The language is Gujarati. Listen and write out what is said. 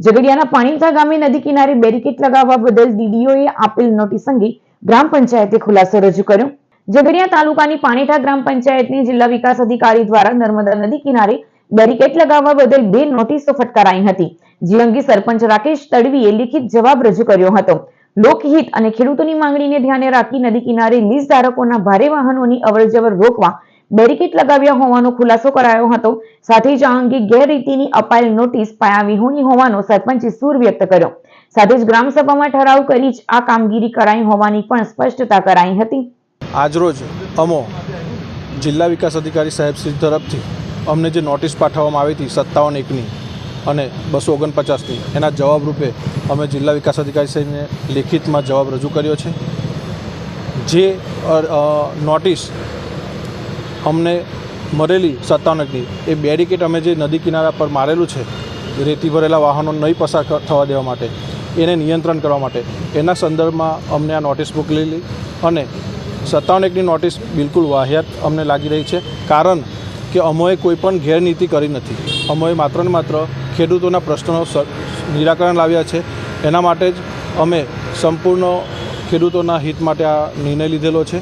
ઝઘડિયાના પાણીતા ગામે નદી કિનારે બેરિકેટ લગાવવા બદલ ડીડીઓએ આપેલ નોટિસ અંગે ગ્રામ પંચાયતે ખુલાસો રજૂ કર્યો. ઝઘડિયા તાલુકાની પાણીઠા ગ્રામ પંચાયતની જિલ્લા વિકાસ અધિકારી દ્વારા નર્મદા નદી કિનારે બેરિકેટ લગાવવા બદલ બે નોટિસો ફટકારાઈ હતી. જે અંગે સરપંચ રાકેશ તડવીએ લિખિત જવાબ રજૂ કર્યો હતો. લોકહિત અને ખેડૂતોની માંગણીને ધ્યાને રાખી નદી કિનારે લીઝ ધારકોના ભારે વાહનોની અવરજવર રોકવા બેરિકેડ લગાવ્યા હોવાનો ખુલાસો કરાયો હતો. સાથે જ આ અંગે ગેરરીતિની અપાયેલ નોટિસ પાયા વિહોણી હોવાનો સરપંચે સૂર વ્યક્ત કર્યો. સાથે જ ગ્રામસભામાં ઠરાવ કરી જ આ કામગીરી કરાઈ હોવાની પણ સ્પષ્ટતા કરાઈ હતી. આજરોજ અમો જિલ્લા વિકાસ અધિકારી સાહેબ શ્રી તરફથી અમને જે નોટિસ પાઠવવામાં આવી હતી સત્તાવન એકની અને બસો ઓગણપચાસની, એના જવાબ રૂપે અમે જિલ્લા વિકાસ અધિકારી સાહેબને લેખિતમાં જવાબ રજૂ કર્યો છે. જે નોટિસ અમને મરેલી સત્તાવન એકની એ બેરિકેટ અમે જે નદી કિનારા પર મારેલું છે, રેતી ભરેલા વાહનો નહીં પસાર થવા દેવા માટે, એને નિયંત્રણ કરવા માટે, એના સંદર્ભમાં અમને આ નોટિસ મોકલેલી અને સત્તાવન એકની નોટિસ બિલકુલ વાહિયાત અમને લાગી રહી છે, કારણ કે અમોએ કોઈ પણ ગેરનીતિ કરી નથી. અમોએ માત્ર ને માત્ર ખેડૂતોના પ્રશ્નોનો સ- નિરાકરણ લાવ્યા છે. એના માટે જ અમે સંપૂર્ણ ખેડૂતોના હિત માટે આ નિર્ણય લીધેલો છે.